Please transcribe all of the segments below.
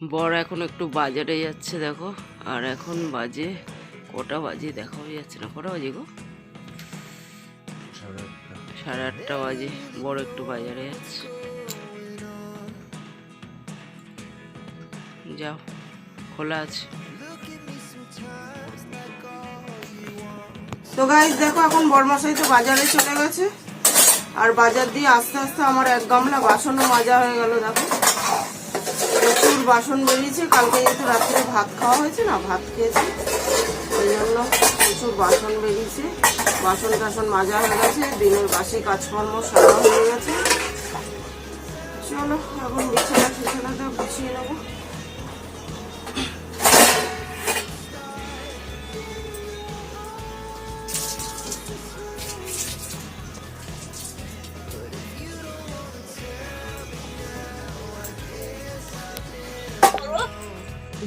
বর এখন একটু বাজারে যাচ্ছে, দেখো। আর এখন বাজে কটা বাজে? দেখাও যাচ্ছে না। কটা বাজে গো? সাড়ে আটটা বাজে। বড় একটু বাজারে যাচ্ছে। যাও, খোলা আছে। তো গাইজ দেখো, এখন বরমাসাই তো বাজারে চলে গেছে। আর বাজার দিয়ে আস্তে আস্তে আমার এক গামলা বাসনও মাজা হয়ে গেল, দেখো। বাসন বেরিয়েছে, কালকে যেহেতু রাত্রে ভাত খাওয়া হয়েছে না, ভাত খেয়েছি। ওই জন্য প্রচুর বাসন বেরিয়েছে। বাসন টাসন মাজা হয়ে গেছে, দিনের বাসি কাজকর্ম সারা হয়ে গেছে। চলো, এখন বিছানা টিছানাটা গুছিয়ে নেব।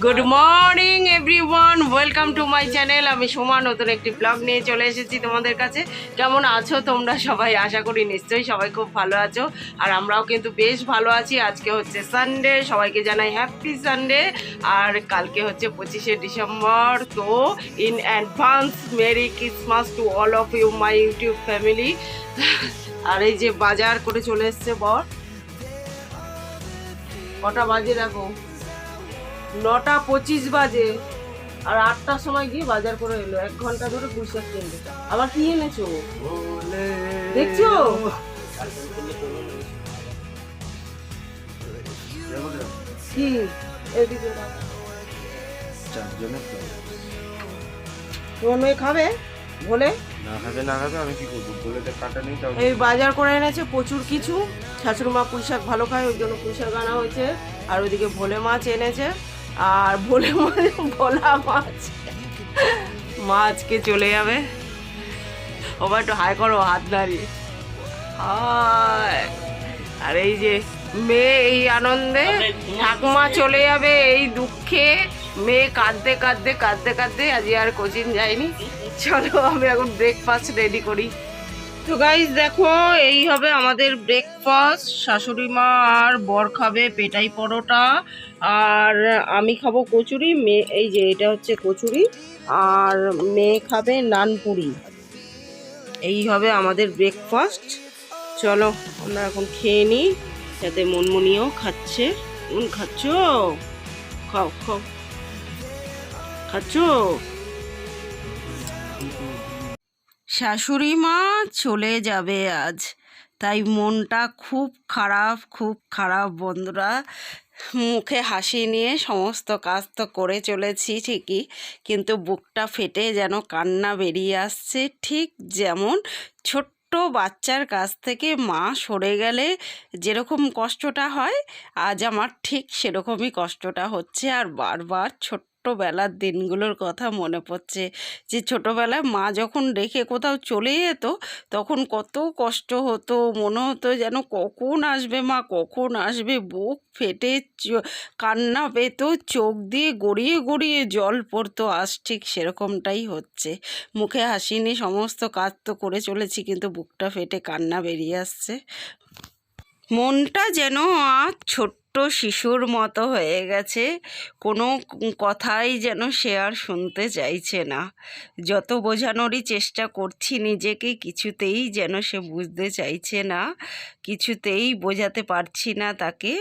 Good morning everyone welcome to my channel আমি সোমা, নতুন একটি ব্লগ নিয়ে চলে এসেছি তোমাদের কাছে। কেমন আছো তোমরা সবাই? আশা করি নিশ্চয়ই সবাই খুব ভালো আছো। আর আমরাও কিন্তু বেশ ভালো আছি। আজকে হচ্ছে সানডে সবাইকে জানাই হ্যাপি সানডে আর কালকে হচ্ছে পঁচিশে ডিসেম্বর। তো in advance merry Christmas to all of you my YouTube family আর এই যে বাজার করে চলে এসছে বর। কটা বাজে দেখো? নটা পঁচিশ বাজে আর আটটার সময় গিয়ে বাজার করে এলো। এক ঘণ্টা ধরে পুঁইশাক কিনবে আবার কি এনেছো? দেখছ? কি? এদিকে দাও। তোমার মেয়ে খাবে? বলে না খাবে না খাবে আমি কি করব? বলে তো কাটা নেই তাও এই বাজার করে এনেছে প্রচুর কিছু। শাশুড়িমা পুঁই শাক ভালো খায় ওই জন্য পুঁই শাক আনা হয়েছে। আর ওইদিকে ভোলে মাছ এনেছে। আর ভোলে ভোলা মাছ। মাছকে চলে যাবে। ওবার একটু হাই করো হাত দাঁড়িয়ে। আর এই যে মেয়ে এই আনন্দে ঠাকুমা চলে যাবে এই দুঃখে। মেয়ে কাঁদতে কাঁদতে কাঁদতে কাঁদতে আজ আর কোচিং যায়নি। চলো আমি এখন ব্রেকফাস্ট রেডি করি। তো গাইজ দেখো, এই হবে আমাদের ব্রেকফাস্ট শাশুড়ি মা আর বর খাবে পেটাই পরোটা। আর আমি খাব কচুরি মেয়ে এই যে এটা হচ্ছে কচুরি। আর মেয়ে খাবে নানপুরি এই হবে আমাদের ব্রেকফাস্ট চলো, আমরা এখন খেয়ে নিই, যাতে মনমনিও খাচ্ছে। মন খাচ্ছ? খাও খাও। খাচ্ছ? শাশুড়ি মা চলে যাবে আজ। তাই মনটা খুব খারাপ খুব খারাপ বন্ধুরা। মুখে হাসি নিয়ে সমস্ত কাজ তো করে চলেছি ঠিকই, কিন্তু বুকটা ফেটে যেন কান্না বেরিয়ে আসছে ঠিক যেমন ছোট্ট বাচ্চার কাছ থেকে মা সরে গেলে যেরকম কষ্টটা হয়, আজ আমার ঠিক সেরকমই কষ্টটা হচ্ছে আর বারবার ছোট্টবেলার দিনগুলোর কথা মনে পড়ছে যে ছোটোবেলায় মা যখন রেখে কোথাও চলে যেত, তখন কত কষ্ট হতো, মনে হতো যেন কখন আসবে মা, কখন আসবে, বুক ফেটে কান্না পেতো, চোখ দিয়ে গড়িয়ে গড়িয়ে জল পড়তো, আজ ঠিক সেরকমটাই হচ্ছে। মুখে হাসি সমস্ত কাজ তো করে চলেছি, কিন্তু বুকটা ফেটে কান্না বেরিয়ে আসছে। মনটা যেন আজ ছোট্ট শিশুর মতো হয়ে গেছে। কোনো কথাই যেন সে আর শুনতে চাইছে না। যত বোঝানোরই চেষ্টা করছি নিজেকে, কিছুতেই যেন সে বুঝতে চাইছে না। কিছুতেই বোঝাতে পারছি না তাকে।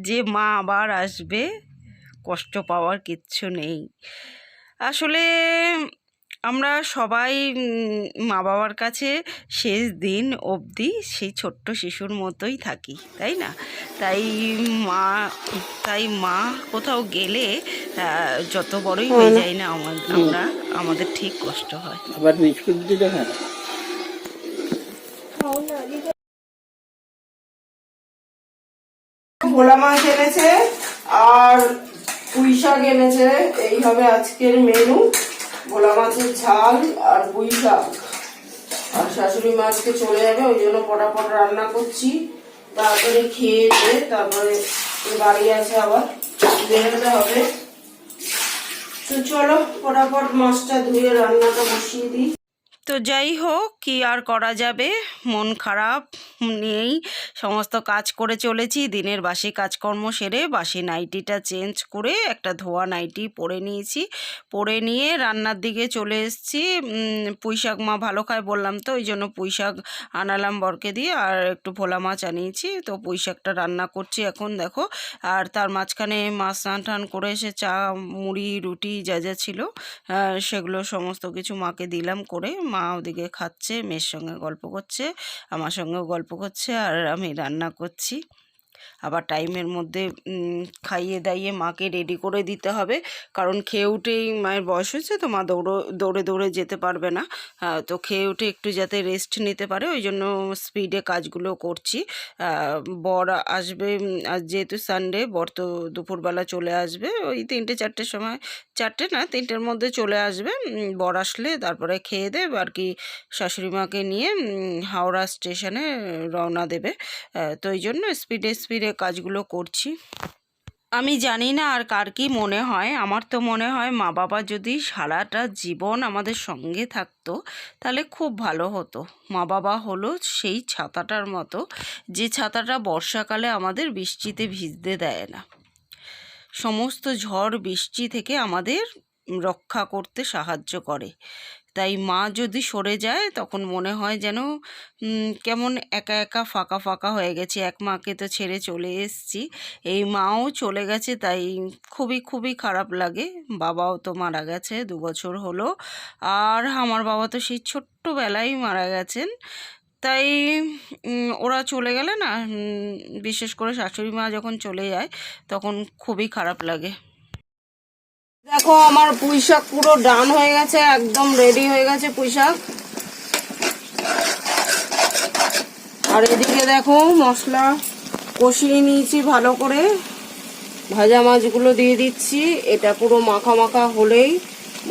যে মা আবার আসবে, কষ্ট পাওয়ার কিচ্ছু নেই। আসলে আমরা সবাই মা বাবার কাছে শেষ দিন অবধি সেই ছোট্ট শিশুর মতোই থাকি তাই না? তাই মা তাই মা কোথাও গেলে যত বড়ই হয়ে যাই না আমরা আমাদের ঠিক কষ্ট হয়। আবার বিস্কুট দিলে হ্যাঁ। ভোলা মাছ এনেছে আর পুঁই শাক এনেছে এই হবে আজকের মেনু ভোলা মাছের ঝাল আর পুঁই শাক। আর শাশুড়ি মাছকে চলে যাবে, ওই জন্য পটাপট রান্না করছি। তারপরে খেয়ে দিয়ে তারপরে বাড়ি আছে আবার। বেরোতে হবে। তো চলো, পটাপট মাছটা ধুয়ে রান্নাটা বসিয়ে দিই। তো যাই হোক, কি আর করা যাবে? মন খারাপ নিয়েই সমস্ত কাজ করে চলেছি, দিনের বাসি কাজকর্ম সেরে বাসি নাইটিটা চেঞ্জ করে একটা ধোয়া নাইটি পরে নিয়েছি। পরে নিয়ে রান্নার দিকে চলে এসেছি। পুঁইশাক মা ভালো খায় বললাম তো, ওই জন্য পুঁই শাক আনালাম বরকে দিয়ে আর একটু ভোলা মাছ আনিয়েছি। তো পুঁইশাকটা রান্না করছি এখন, দেখো। আর তার মাঝখানে মাছ স্নান টান করে এসে চা, মুড়ি, রুটি যা যা ছিল সেগুলো সমস্ত কিছু মাকে দিলাম করে মা ওদিকে খাচ্ছে, মেয়ের সঙ্গে গল্প করছে, আমার সঙ্গেও গল্প করছে, আর আমি রান্না করছি। আবার টাইমের মধ্যে খাইয়ে দাইয়ে মাকে রেডি করে দিতে হবে। কারণ খেয়ে উঠেই মায়ের বয়স হয়েছে তো মা দৌড়ো, দৌড়ে দৌড়ে যেতে পারবে না। তো খেয়ে উঠে একটু যাতে রেস্ট নিতে পারে, ওই জন্য স্পিডে কাজগুলো করছি। বর আসবে যেহেতু সানডে বর তো দুপুরবেলা চলে আসবে। ওই তিনটে, চারটের সময়, চারটে না, তিনটের মধ্যে চলে আসবে। বর আসলে তারপরে খেয়ে দেবে আর কি শাশুড়ি মাকে নিয়ে হাওড়া স্টেশনে রওনা দেবে। তো এই জন্য স্পিডে স্পিডে কাজগুলো করছি। আমি জানি না আর কার কি মনে হয়। আমার তো মনে হয় মা বাবা যদি সারাটা জীবন আমাদের সঙ্গে থাকতো, তাহলে খুব ভালো হতো। মা বাবা হলো সেই ছাতাটার মতো, যে ছাতাটা বর্ষাকালে আমাদের বৃষ্টিতে ভিজতে দেয় না। সমস্ত ঝড় বৃষ্টি থেকে আমাদের রক্ষা করতে সাহায্য করে। তাই মা যদি সরে যায়, তখন মনে হয় যেন কেমন একা একা ফাঁকা ফাঁকা হয়ে গেছে। এক মাকে তো ছেড়ে চলে এসেছি। এই মাও চলে গেছে, তাই খুবই খুবই খারাপ লাগে। বাবাও তো মারা গেছে, দু বছর হলো। আর আমার বাবা তো সেই ছোট্টবেলায় মারা গেছেন। তাই ওরা চলে গেলে না বিশেষ করে শাশুড়ি মা যখন চলে যায়, তখন খুবই খারাপ লাগে। দেখো, আমার পুঁই শাক পুরো ডান হয়ে গেছে, একদম রেডি হয়ে গেছে পুঁই শাক আর এদিকে দেখো, মশলা কষিয়ে নিয়েছি ভালো করে। ভাজা মাছগুলো দিয়ে দিচ্ছি, এটা পুরো মাখা মাখা হলেই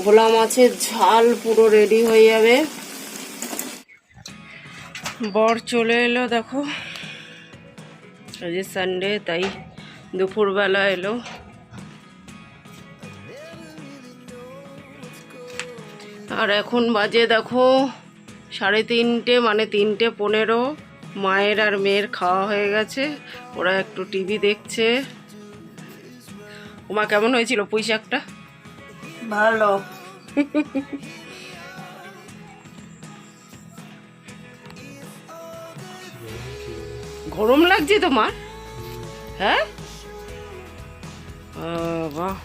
ভোলা মাছের ঝাল পুরো রেডি হয়ে যাবে। বর চলে এলো, দেখো। আজ সানডে তাই দুপুরবেলা এলো। আর এখন বাজে দেখো সাড়ে তিনটে মানে তিনটে পনেরো। মায়ের আর মেয়ের খাওয়া হয়ে গেছে। ওরা একটু টিভি দেখছে। ওমা কেমন হয়েছিল পুঁই শাকটা ভালো। গরম লাগছে তোমার হ্যাঁ? বাহ।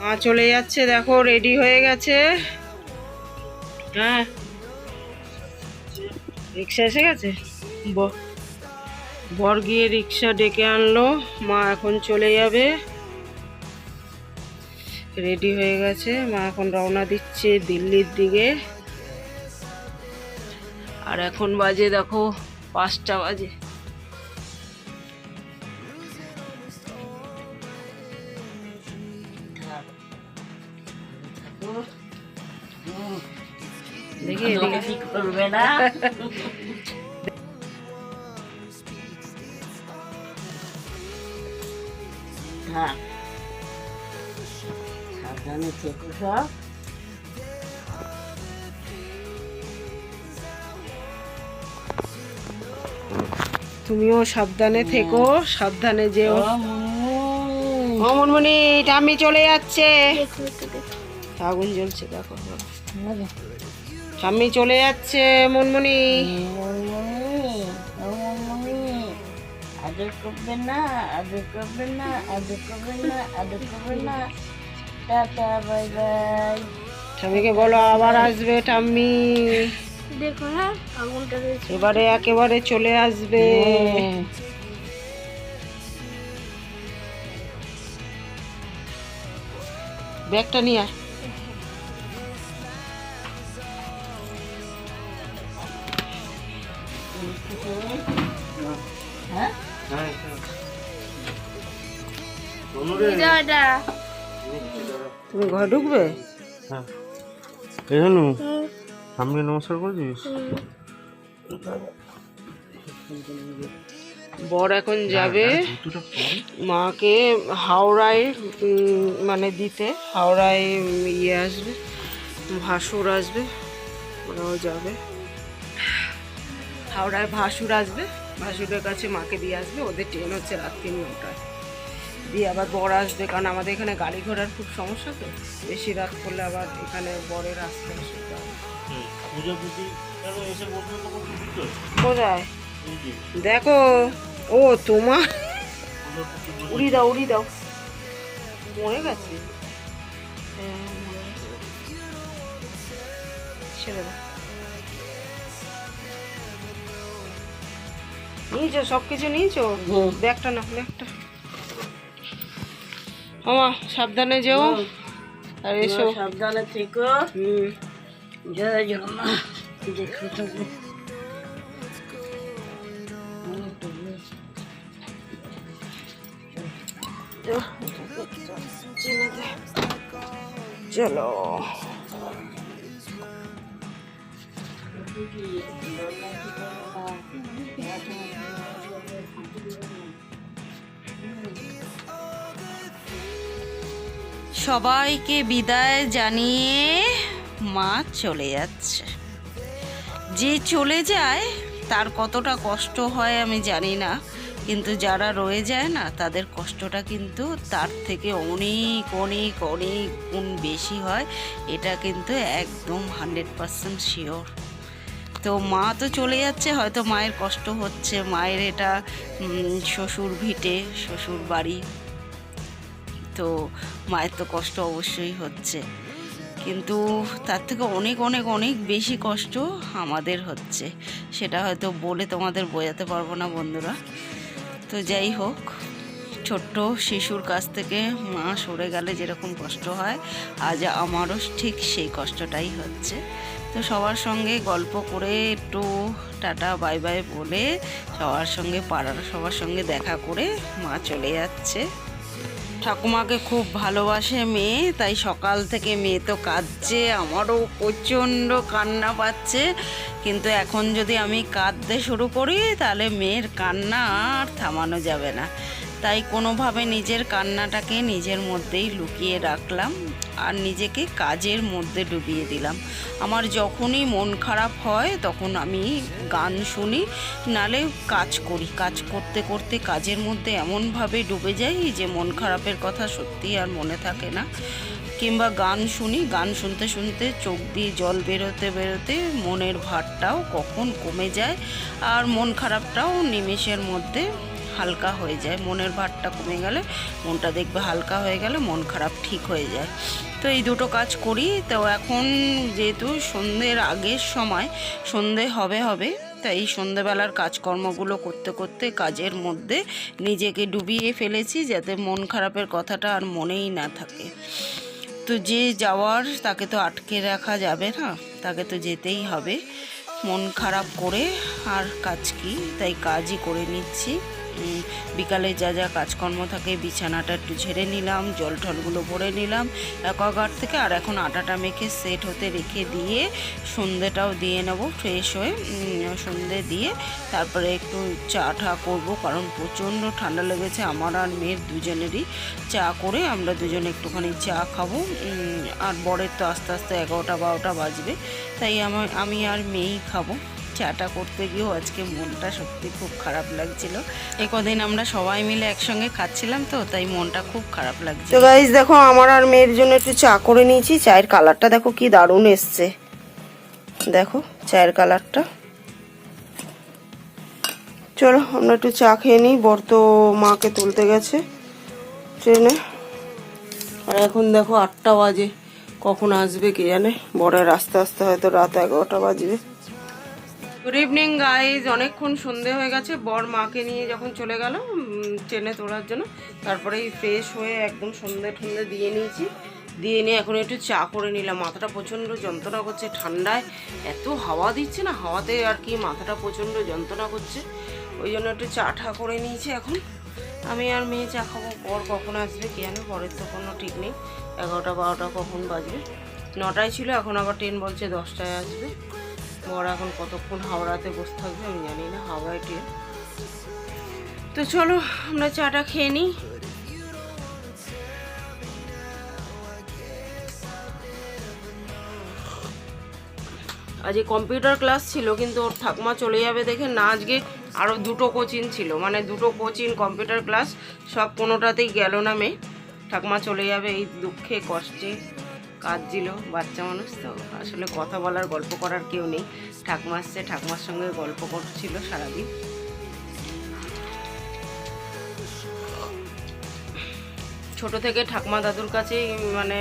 মা চলে যাচ্ছে দেখো রেডি হয়ে গেছে। হ্যাঁ। রিক্সা এসে গেছে? বর গিয়ে রিক্সা ডেকে আনলো। মা এখন চলে যাবে। রেডি হয়ে গেছে। মা এখন রওনা দিচ্ছে দিল্লির দিকে। আর এখন বাজে দেখো পাঁচটা বাজে। দেখি এদিকে ঠিক করবে না হ্যাঁ সাবধানে থেকো সব তুমিও সাবধানে থেকো সাবধানে যেও। মনমনি টামি চলে যাচ্ছে। আগুন জ্বলছে দেখো। ঠাম্মি চলে যাচ্ছে মনমনি। মুনমুনি, ও মুনমুনি। আদর করবে না আদর করবে না আদর করবে না আদর করবে না। Tata bye bye. ঠাম্মিকে বলো আবার আসবে ঠাম্মি। দেখো হ্যাঁ এবারে একেবারে চলে আসবে। ব্যাগটা নিয়ে আয়। হ্যাঁ হ্যাঁ তুমি ঘর ঢুকবে? হ্যাঁ। সামনে নমস্কার করছিস বর এখন যাবে মাকে হাওড়ায় মানে দিতে। হাওড়ায় ইয়ে আসবে ভাসুর আসবে ওরাও যাবে। হাওড়ায় ভাসুর আসবে ভাসুরের কাছে মাকে দিয়ে আসবে ওদের ট্রেন হচ্ছে রাত্রি নটায়। দিয়ে আবার বর আসবে কারণ আমাদের এখানে গাড়ি ঘোড়ার খুব সমস্যা তো বেশি রাত করলে আবার এখানে বরের আসতে অসুবিধা কোথায়? দেখো ও তোমার উড়ি দাও উড়ি দাও। হ্যাঁ, মরে গেছে। ছেড়ে দাও। নিয়েছো? সব কিছু নিয়েছো। ব্যাগটা না ব্যাগটা। আমা সাবধানে যেও। আর এসো। সাবধানে থেকো। হুম। জয় জগন্নাথ। দেখো থাকো চলো। সবাইকে বিদায় জানিয়ে মা চলে যাচ্ছে। যে চলে যায়, তার কতটা কষ্ট হয় আমি জানি না, কিন্তু যারা রয়ে যায় না, তাদের কষ্টটা কিন্তু তার থেকে অনেক অনেক অনেক গুণ বেশি হয়। এটা কিন্তু একদম হান্ড্রেড পারসেন্ট শিওর তো মা তো চলে যাচ্ছে, হয়তো মায়ের কষ্ট হচ্ছে। মায়ের এটা শ্বশুর ভিটে, শ্বশুর বাড়ি। তো মায়ের তো কষ্ট অবশ্যই হচ্ছে। কিন্তু তার থেকে অনেক অনেক অনেক বেশি কষ্ট আমাদের হচ্ছে। সেটা হয়তো বলে তোমাদের বোঝাতে পারব না বন্ধুরা। তো যাই হোক, ছোট্ট শিশুর কাছ থেকে মা সরে গেলে যেরকম কষ্ট হয়, আজ আমারও ঠিক সেই কষ্টটাই হচ্ছে। তো সবার সঙ্গে গল্প করে একটু টাটা, বাই বাই বলে সবার সঙ্গে পাড়ার সবার সঙ্গে দেখা করে মা চলে যাচ্ছে। ঠাকুমাকে খুব ভালোবাসে মেয়ে, তাই সকাল থেকে মেয়ে তো কাঁদছে, আমারও প্রচণ্ড কান্না পাচ্ছে। কিন্তু এখন যদি আমি কাঁদতে শুরু করি, তাহলে মেয়ের কান্না আর থামানো যাবে না। তাই কোনোভাবে নিজের কান্নাটাকে নিজের মধ্যেই লুকিয়ে রাখলাম। আর নিজেকে কাজের মধ্যে ডুবিয়ে দিলাম। আমার যখনই মন খারাপ হয়, তখন আমি গান শুনি, নালে কাজ করি। কাজ করতে করতে কাজের মধ্যে এমনভাবে ডুবে যাই যে, মন খারাপের কথা সত্যি আর মনে থাকে না। কিংবা গান শুনি, গান শুনতে শুনতে চোখ দিয়ে জল বেরোতে বেরোতে মনের ভারটাও কখন কমে যায়, আর মন খারাপটাও নিমেষের মধ্যে হালকা হয়ে যায়, মনের ভারটা কমে গেলে, মনটা দেখবে হালকা হয়ে গেলে মন খারাপ ঠিক হয়ে যায়। তো এই দুটো কাজ করি, তো এখন যেহেতু সন্ধ্যের আগের সময়, সন্ধে হবে হবে, তাই এই সন্ধেবেলার কাজকর্মগুলো করতে করতে কাজের মধ্যে নিজেকে ডুবিয়ে ফেলেছি যাতে মন খারাপের কথাটা আর মনেই না থাকে। তো যে যাওয়ার, তাকে তো আটকে রাখা যাবে না, তাকে তো যেতেই হবে। মন খারাপ করে আর কাজ কি, তাই কাজই করে নিচ্ছি। বিকালে যা যা কাজকর্ম থাকে, বিছানাটা একটু ঝেড়ে নিলাম, জল টলগুলো ভরে নিলাম অ্যাকোয়াগার্ড থেকে আর এখন আটাটা মেখে সেট হতে রেখে দিয়ে সন্ধেটাও দিয়ে নেব ফ্রেশ হয়ে সন্ধে দিয়ে তারপরে একটু চা ঠা করব, কারণ প্রচণ্ড ঠান্ডা লেগেছে, আমার আর মেয়ের দুজনেরই চা করে আমরা দুজনে একটুখানি চা খাব আর বরের তো আস্তে আস্তে এগারোটা বারোটা বাজবে, তাই আমার আমি আর মেয়েই খাব। চাটা করতে গিয়েও আজকে মনটা সত্যি খুব খারাপ লাগছিল। এ কদিন আমরা সবাই মিলে একসঙ্গে খাচ্ছিলাম তো তাই মনটা খুব খারাপ লাগছে তো গাইজ দেখো আমার আর মেয়ের জন্য একটু চা করে নিয়েছি। চায়ের কালারটা দেখো কি দারুণ এসছে। দেখো চায়ের কালারটা। চলো আমরা একটু চা খেয়ে নিই। বর তো মাকে তুলতে গেছে ট্রেনে। আর এখন দেখো আটটা বাজে। কখন আসবে কে জানে? বরের আস্তে আস্তে হয়তো রাত এগারোটা বাজবে। গুড ইভিনিং গাইজ অনেকক্ষণ সন্ধে হয়ে গেছে। বর মাকে নিয়ে যখন চলে গেল ট্রেনে তোলার জন্য, তারপরেই ফ্রেশ হয়ে একদম সন্ধে ঠন্ধে দিয়ে নিয়েছি। দিয়ে নিয়ে এখন একটু চা করে নিলাম। মাথাটা প্রচণ্ড যন্ত্রণা করছে ঠান্ডায়। এত হাওয়া দিচ্ছে না, হাওয়াতে আর কি মাথাটা প্রচণ্ড যন্ত্রণা করছে। ওই জন্য একটু চা ঠা করে নিয়েছি এখন। আমি আর মেয়ে চা খাব। বর কখন আসবে কে বরের তো কোনো ঠিক নেই। এগারোটা, বারোটা কখন বাজবে? নটায় ছিল, এখন আবার ট্রেন বলছে দশটায় আসবে। বর এখন কতক্ষণ হাওড়াতে বসে থাকবে আমি জানি না, হাওড়ায় ট্রেন। তো চলো, আমরা চাটা খেয়ে নিই। আজকে কম্পিউটার ক্লাস ছিল, কিন্তু ওর ঠাকুমা চলে যাবে দেখে না, আজকে আরও দুটো কোচিং ছিল। মানে দুটো কোচিং কম্পিউটার ক্লাস সব কোনোটাতেই গেল না মেয়ে। ঠাকুমা চলে যাবে এই দুঃখে, কষ্টে। কাঁদছিল, বাচ্চা মানুষ তো। আসলে কথা বলার, গল্প করার কেউ নেই। ঠাকুমা আসছে, ঠাকুমার সঙ্গে গল্প করছিল সারাদিন। ছোট থেকে ঠাকুমা দাদুর কাছেই মানে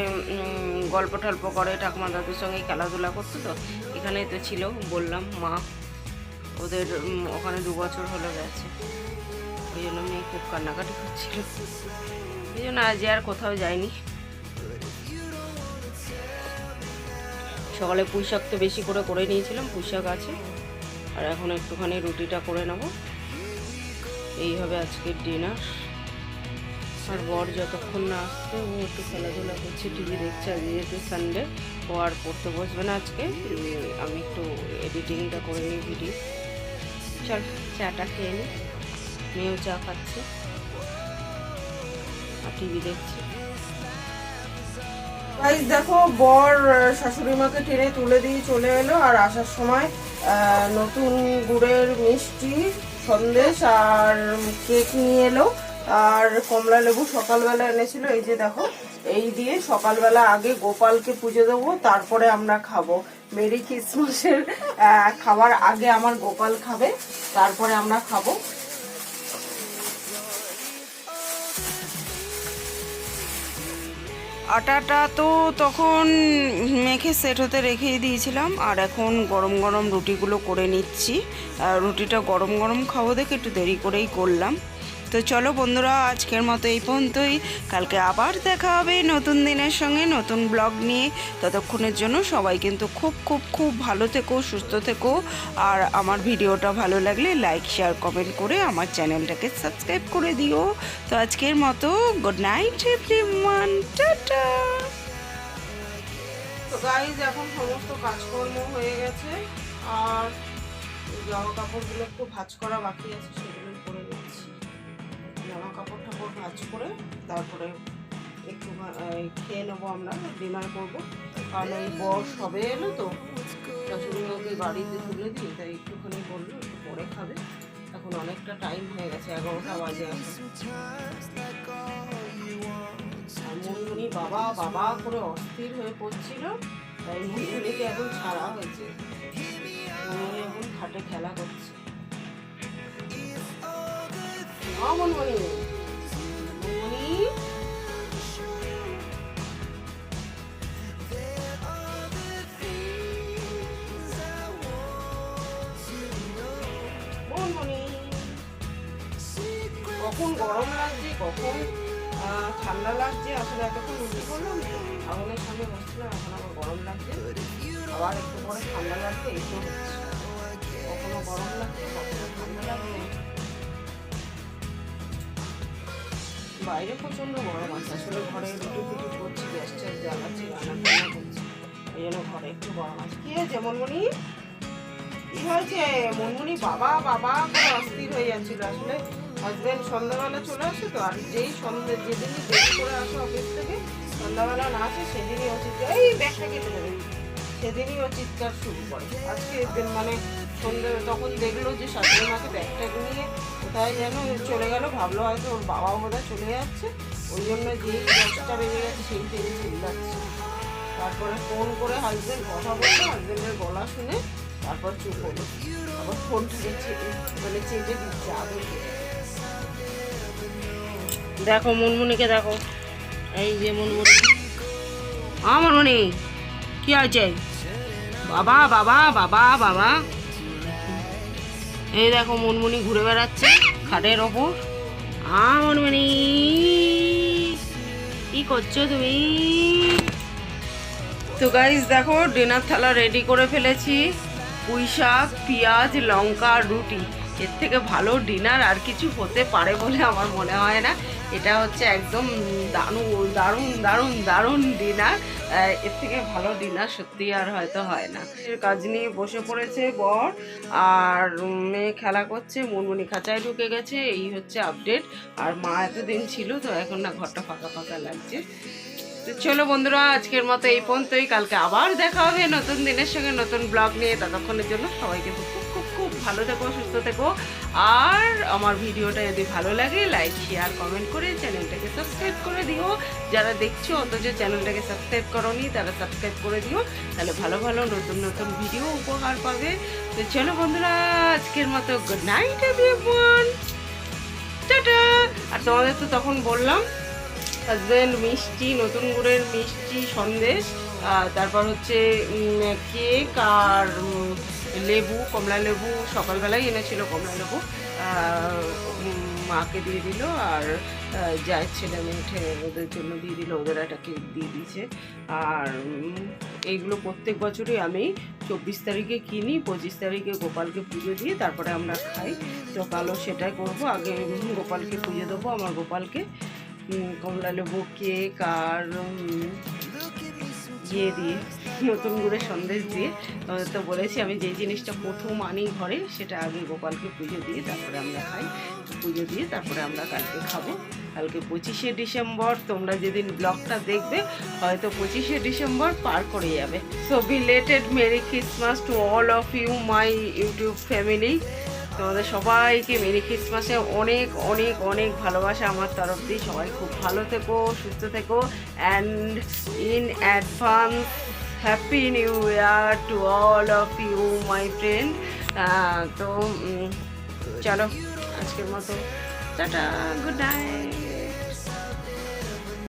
গল্প টল্প করে। ঠাকুমা দাদুর সঙ্গে খেলাধুলা করতো তো। এখানেই তো ছিল, বললাম, মা, ওদের ওখানে দু বছর হলো গেছে। ওই জন্য মেয়ে খুব কান্নাকাটি করছিল। এই জন্য আজ আর কোথাও যায়নি। সকালে পুঁই শাক তো বেশি করে করে নিয়েছিলাম পুঁই শাক আছে। আর এখন একটুখানি রুটিটা করে নেব। এইভাবে আজকের ডিনার আর বর যতক্ষণ না আসছে, ও একটু খেলাধুলা করছে টিভি দেখছে আজ যেহেতু সানডে ও আর পড়তে বসবে না আজকে। আমি একটু এডিটিংটা করে নিই ভিডিও চল, চাটা খেয়ে নিই মেয়েও চা খাচ্ছে। আর টিভি দেখছে। গাইজ দেখো, বর শাশুড়ি মাকে টেনে তুলে দিয়ে চলে এলো আর আসার সময় নতুন গুড়ের মিষ্টি সন্দেশ আর কেক নিয়ে এলো। আর কমলা লেবু সকালবেলা এনেছিল, এই যে দেখো, এই দিয়ে সকালবেলা আগে গোপালকে পুজো দেবো, তারপরে আমরা খাব। মেরি ক্রিসমাসের খাবার আগে আমার গোপাল খাবে, তারপরে আমরা খাব। আটাটা তো তখন মেখে সেট হতে রেখেই দিয়েছিলাম, আর এখন গরম গরম রুটিগুলো করে নিচ্ছি। রুটিটা গরম গরম খাব দেখে একটু দেরি করেই করলাম। তো চলো বন্ধুরা, আজকের মতো এই পর্যন্তই। কালকে আবার দেখা হবে নতুন দিনের সঙ্গে, নতুন ব্লগ নিয়ে। ততক্ষণের জন্য সবাই কিন্তু খুব খুব খুব ভালো থেকো, সুস্থ থেকো। আর আমার ভিডিওটা ভালো লাগলে লাইক শেয়ার কমেন্ট করে আমার চ্যানেলটাকে সাবস্ক্রাইব করে দিও। তো আজকের মতো good night everyone tata guys এখন সমস্ত কাজকর্ম হয়ে গেছে। আর জামা কাপড়গুলো একটু ভাঁজ করা বাকি আছে, সেগুলো ভাঁজ করে তারপরে একটু খেয়ে নেব আমরা, ডিনার করব। কারণ ওই বর সবে এলো তো, শাশুড়ি মাকে গাড়িতে তুলে দিই, তাই একটুখানি বলল, একটু পরে খাবে। এখন অনেকটা টাইম হয়ে গেছে, এগারোটা বাজে মুনমুনি বাবা বাবা করে অস্থির হয়ে পড়ছিল, তাই মুনমুনিকে এখন ছাড়া হয়েছে। মুনমুনি এখন খাটে খেলা করছে। মুনমুনি মুনমুনি মুনমুনি কখন গরম লাগছে কখন আহ, ঠান্ডা লাগছে আসলে এতক্ষণ রুটি করলাম তো আগুনের সামনে বসছিলাম এখন আবার গরম লাগছে আবার একটু পরে ঠান্ডা লাগছে এই তো হচ্ছে কখনো গরম লাগছে বাইরে প্রচণ্ড গরম আছে। আসলে ঘরে রুটি ফুটি করছি, গ্যাস ট্যাস জ্বালাচ্ছি এই জন্য ঘরে একটু গরম আছে। কি হয়েছে মনমনি কি হয়েছে? মনমনি বাবা বাবা করে অস্থির হয়ে যাচ্ছিল। আসলে হাজবেন্ড সন্ধ্যাবেলা চলে আসে তো, আর যেই সন্ধ্যে, যেদিনই দেরি করে আসে অফিস থেকে, সন্ধ্যাবেলা না আসে, সেদিনই চিৎকার, এই ব্যাগটা কেটে দেবে। সেদিনই ও চিৎকার শুরু করে। আজকে মানে সন্ধ্যে, তখন দেখল যে শাশুড়ি মাকে ব্যাগটা নিয়ে কোথায় যেন চলে গেল। ভাবলো হয়তো ওর বাবা বোধহয় চলে যাচ্ছে। ওই জন্য যেই দশটা বেজে গেছে, সেই থেকে চিল্লাচ্ছে তারপরে ফোন করে হাজবেন্ড কথা বলল হাজবেন্ডের গলা শুনে তারপর চুপ হলো। আবার ফোনটাকে চেপে মানে চেপে দিচ্ছে আদর দেখো মুনমুনিকে দেখো। এই যে মুনমুনি। হ্যাঁ মুনমুনি, কি হয়েছে? বাবা বাবা বাবা বাবা। এই দেখো মনমনি ঘুরে বেড়াচ্ছে, খাটের ওপর। আ মনমনি। কি করছ তুমি? তো গাইজ দেখো ডিনার থালা রেডি করে ফেলেছি। পুঁই শাক, পেঁয়াজ, লঙ্কা, রুটি। এর থেকে ভালো ডিনার আর কিছু হতে পারে বলে আমার মনে হয় না। এটা হচ্ছে একদম দারুণ দারুণ দারুণ দারুণ ডিনার এর থেকে ভালো ডিনার সত্যি আর হয়তো হয় না। কাজ নিয়ে বসে পড়েছে বর আর মেয়ে খেলা করছে, মুনমুনি খাঁচায় ঢুকে গেছে, এই হচ্ছে আপডেট আর মা এতদিন ছিল তো এখন না ঘরটা ফাঁকা ফাঁকা লাগছে। তো চলো বন্ধুরা, আজকের মতো এই পর্যন্তই। কালকে আবার দেখা হবে নতুন দিনের সঙ্গে নতুন ব্লগ নিয়ে। ততক্ষণের জন্য সবাইকে ভালো থেকো, সুস্থ থেকো। আর আমার ভিডিওটা যদি ভালো লাগে লাইক শেয়ার কমেন্ট করে চ্যানেলটাকে সাবস্ক্রাইব করে দিও। যারা দেখছ অথচ চ্যানেলটাকে সাবস্ক্রাইব করোনি, তারা সাবস্ক্রাইব করে দিও। তাহলে ভালো ভালো নতুন নতুন ভিডিও উপহার পাবে। তো চলো বন্ধুরা, আজকের মতো গুড নাইট এভরিওয়ান টাটা। আর তোমাদের তো তখন বললাম হাজব্যান্ড মিষ্টি, নতুন গুড়ের মিষ্টি সন্দেশ। তারপর হচ্ছে কেক আর লেবু, কমলা লেবু, সকালবেলায় এনেছিল কমলা লেবু। মাকে দিয়ে দিল আর জায়ের ছেলে মেয়ে ওদের জন্য দিয়ে দিল, ওদের একটা কেক দিয়ে দিয়েছে। আর এইগুলো প্রত্যেক বছরই আমি চব্বিশ তারিখে কিনি, পঁচিশ তারিখে গোপালকে পুজো দিয়ে তারপরে আমরা খাই। তো কালও সেটাই করব, আগে গোপালকে পুজো দেবো, আমার গোপালকে কমলা লেবু, কেক আর ইয়ে দিয়ে নতুন গুড়ের সন্দেশ দিয়ে, তো বলেছি আমি যেই জিনিসটা প্রথম আনি ঘরে, সেটা আগে গোপালকে পুজো দিয়ে তারপরে আমরা খাই। পুজো দিয়ে তারপরে আমরা কালকে খাব। কালকে পঁচিশে ডিসেম্বর, তোমরা যেদিন ব্লগটা দেখবে, হয়তো পঁচিশে ডিসেম্বর পার করে যাবে। So belated merry Christmas to all of you my YouTube family তোমাদের সবাইকে মেরি ক্রিসমাসে অনেক অনেক অনেক ভালোবাসা আমার তরফ দিয়ে। সবাই খুব ভালো থেকো, সুস্থ থেকো and in advance happy new year to all of you my friend তো চলো, আজকের মতো। Tata good night